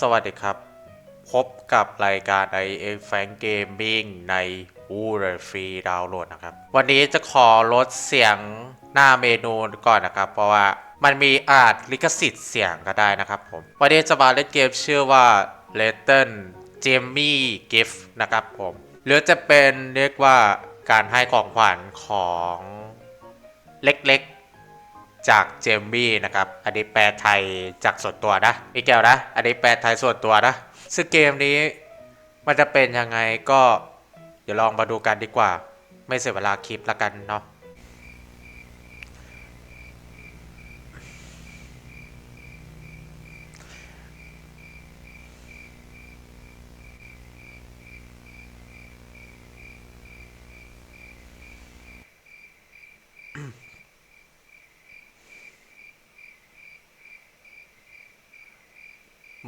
สวัสดีครับ พบกับรายการ i x f a n Gaming ใน w o r Free Download นะครับ วันนี้จะขอลดเสียงหน้าเมนูก่อนนะครับ เพราะว่ามันมีอาจลิขสิทธิ์เสียงก็ได้นะครับผม วันนี้จะมาเล่นเกมชื่อว่า l e t t e n Jamie Gift นะครับผม หรือจะเป็นเรียกว่าการให้ของขวัญของเล็กๆ จากเจมี่นะครับ อันนี้แปลไทยจากส่วนตัวนะพี่แก้วนะ อันนี้แปลไทยส่วนตัวนะ ซึ่งเกมนี้มันจะเป็นยังไงก็ เดี๋ยวลองมาดูกันดีกว่า ไม่เสียเวลาคลิปละกันเนาะ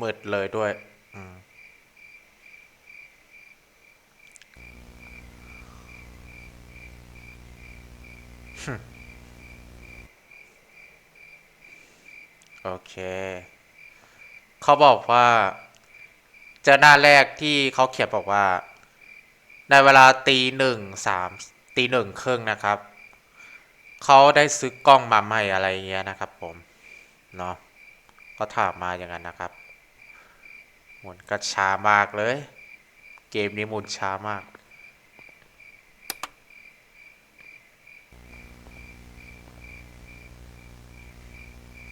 มืดเลยด้วยอืมโอเค เขาบอกว่า เจอหน้าแรกที่เขาเขียนบอกว่า ในเวลาตีหนึ่งสามตีหนึ่งครึ่งนะครับ เขาได้ซื้อกล้องมาใหม่อะไรเงี้ยนะครับผม เนาะก็ถามมาอย่างนั้นนะครับ หมุนก็ช้ามากเลย เกมนี้หมุนช้ามาก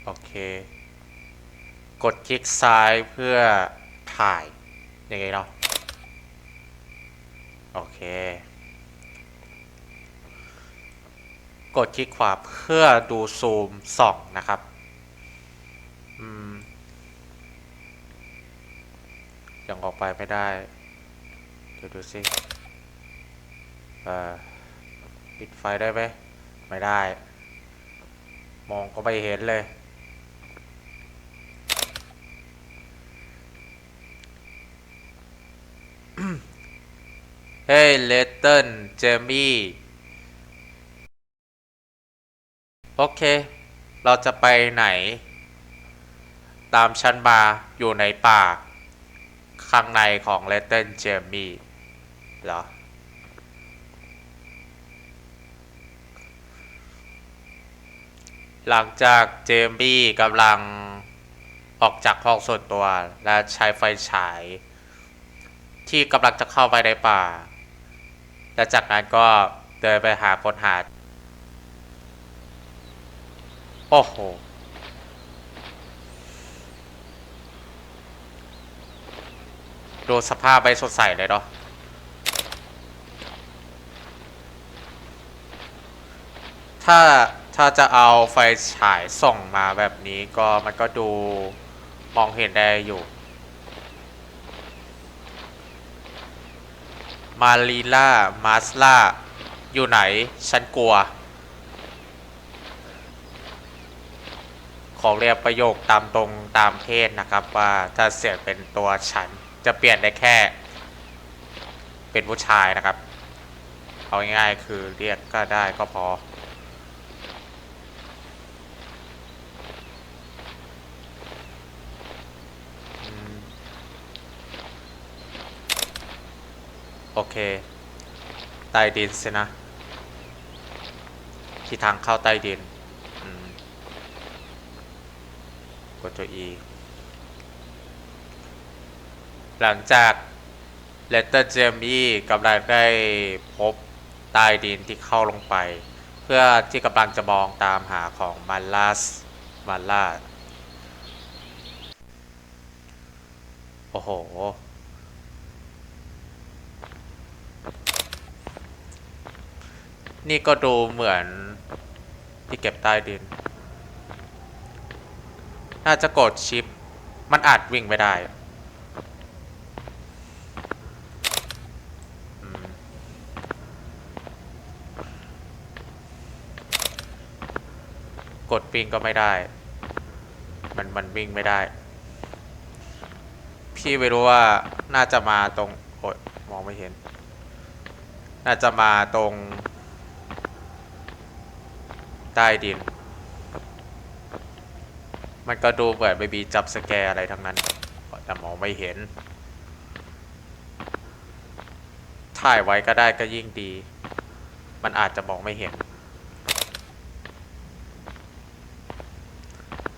โอเค กดคลิกซ้ายเพื่อถ่ายยังไงเนาะโอเค กดคลิกขวาเพื่อดูซูมส่องนะครับ อืม ยังออกไปไม่ได้ เดี๋ยวดูสิปิดไฟได้ไหมไม่ได้ มองก็ไม่เห็นเลย เฮ้ยเลตเติ้ลเจมี่โอเค เราจะไปไหน ตามฉันมาอยู่ในป่า ข้างในของเลตเติ้ลเจมี่เหรอ หลังจากเจมี่กำลังออกจากห้องส่วนตัว และใช้ไฟฉาย ที่กำลังจะเข้าไปในป่า และจากนั้นก็เดินไปหาคนหา โอ้โห ดูสภาพไปสดใสเลยเนาะถ้าถ้าจะเอาไฟฉายส่องมาแบบนี้ก็มันก็ดูมองเห็นได้อยู่ มารีล่า มาสล่า อยู่ไหน ฉันกลัว ของเรียกประโยคตามตรงตามเพศนะครับว่าถ้าเสียงเป็นตัวฉัน จะเปลี่ยนได้แค่ เป็นผู้ชายนะครับ เอาง่ายๆคือเรียกก็ได้ก็พอ โอเค ใต้ดินสินะ ที่ทางเข้าใต้ดินกดตัว E หลังจากเลตเตอร์เจมี่กำลังได้พบใต้ดินที่เข้าลงไป เพื่อที่กำลังจะมองตามหาของมาลัสมาลาโอ้โห นี่ก็ดูเหมือนที่เก็บใต้ดิน น่าจะกดชิป มันอาจวิ่งไม่ได้ กดวิ่งก็ไม่ได้ มันมันวิ่งไม่ได้ พี่ไม่รู้ว่าน่าจะมาตรงโอยมองไม่เห็น น่าจะมาตรง ใต้ดิน มันก็ดูเหมือนไม่มีจับสแกร์อะไรทั้งนั้น แต่มองไม่เห็น ถ่ายไว้ก็ได้ก็ยิ่งดี มันอาจจะมองไม่เห็น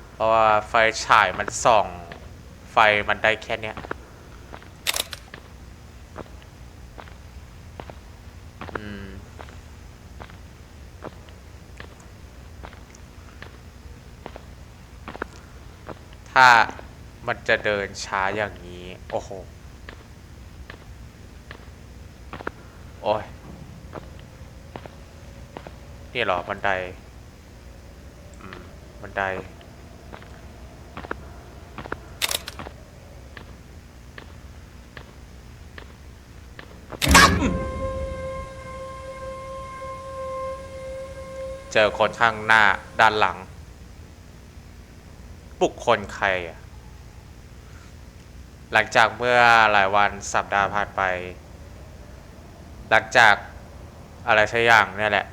เพ ราะว่าไฟฉายมันส่อง ไฟมันได้แค่เนี้ยถ้ามันจะเดินช้าอย่างนี้ โอ้โห โอ้ย นี่หรอบันได อืม บันได เจอคนข้างหน้าด้านหลัง บุคคลใครอะหลังจากเมื่อหลายวันสัปดาห์ผ่านไป หลังจากอะไรสักอย่างเนี่ยแหละ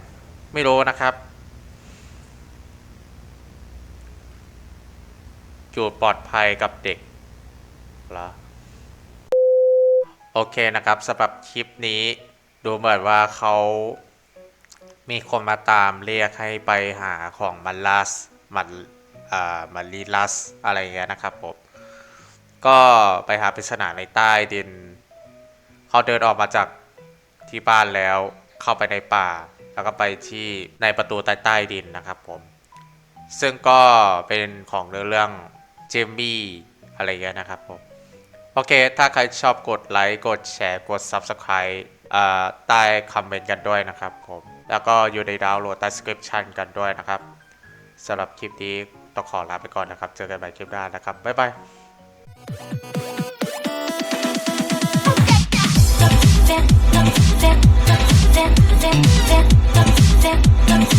ไม่รู้นะครับอยู่ปลอดภัยกับเด็กเหรอ โอเคนะครับสำหรับคลิปนี้ดูเหมือนว่าเขามีคนมาตามเรียกให้ไปหาของมันลัสมันอ่ามันลีลัสอะไรเงี้ยนะครับผมก็ไปหาปริศนาในใต้ดิน เขาเดินออกมาจากที่บ้านแล้วเข้าไปในป่า แล้วก็ไปที่ในประตูใต้ใต้ดินนะครับผม ซึ่งก็เป็นของเรื่องเรื่องเจมมี่อะไรเงี้ยนะครับผม โอเค ถ้าใครชอบกดไลค์ กดแชร์ กด Subscribe ใต้คอมเมนต์กันด้วยนะครับผม แล้วก็อยู่ในดาวน์โหลดใต้สคริปชันกันด้วยนะครับสำหรับคลิปนี้ต้องขอลาไปก่อนนะครับ เจอกันใหม่คลิปหน้านะครับ บ๊ายบาย Then, then, then, then, then, then, then, then, then,